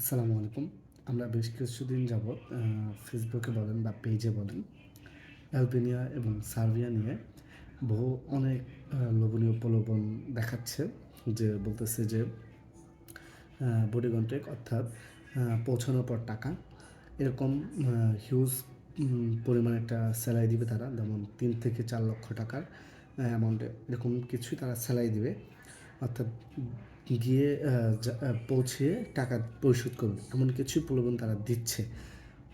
আসসালামু আলাইকুম। আমরা বেশ কিছুদিন যাবৎ ফেসবুকে বলেন বা পেজে বলেন অ্যালবেনিয়া এবং সার্বিয়া নিয়ে বহু অনেক লোভনীয় প্রলোভন দেখাচ্ছে যে বলতেছে যে বডি কন্ট্যাক্ট অর্থাৎ পৌঁছানোর পর টাকা। এরকম হিউজ পরিমাণ একটা স্যালারি দিবে তারা, যেমন তিন থেকে চার লক্ষ টাকার অ্যামাউন্টে এরকম কিছুই তারা স্যালারি দিবে। অর্থাৎ গিয়ে পৌঁছে টাকা পরিশোধ করবে। এমন কিছু প্রলোভন তারা দিচ্ছে।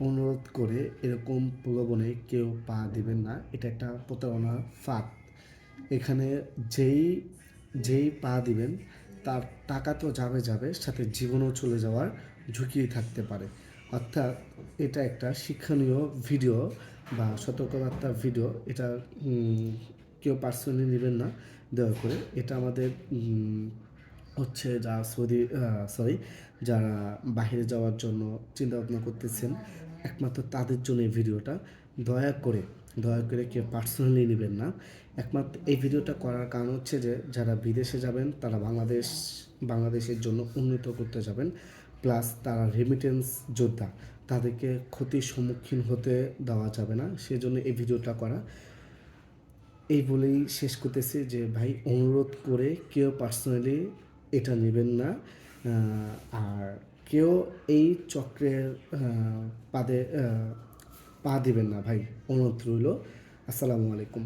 অনুরোধ করে এরকম প্রলোভনে কেউ পা দিবেন না। এটা একটা প্রতারণার ফাঁদ। এখানে যেই যেই পা দিবেন, তার টাকা তো যাবে যাবে, সাথে জীবনও চলে যাওয়ার ঝুঁকি থাকতে পারে। অর্থাৎ এটা একটা শিক্ষণীয় ভিডিও বা সতর্কবার্তার ভিডিও। এটা কেউ পার্সোনালি নেবেন না, দয়া করে। এটা আমাদের হচ্ছে যা সৌদি সরি যারা বাইরে যাওয়ার জন্য চিন্তা ভাবনা করতেছেন, একমাত্র তাদের জন্য এই ভিডিওটা। দয়া করে দয়া করে কেউ পার্সোনালি নেবেন না। একমাত্র এই ভিডিওটা করার কারণ হচ্ছে যে, যারা বিদেশে যাবেন, তারা বাংলাদেশ, বাংলাদেশের জন্য উন্নত করতে যাবেন। প্লাস তারা রেমিটেন্স যোদ্ধা, তাদেরকে ক্ষতির সম্মুখীন হতে দেওয়া যাবে না। সেজন্য এই ভিডিওটা করা। এই বলেই শেষ করতেছি যে, ভাই, অনুরোধ করে কেউ পার্সোনালি এটা নেবেন না। আর কেউ এই চক্রের পাদে পা দেবেন না ভাই। অনুরোধ রইল। আসসালামু আলাইকুম।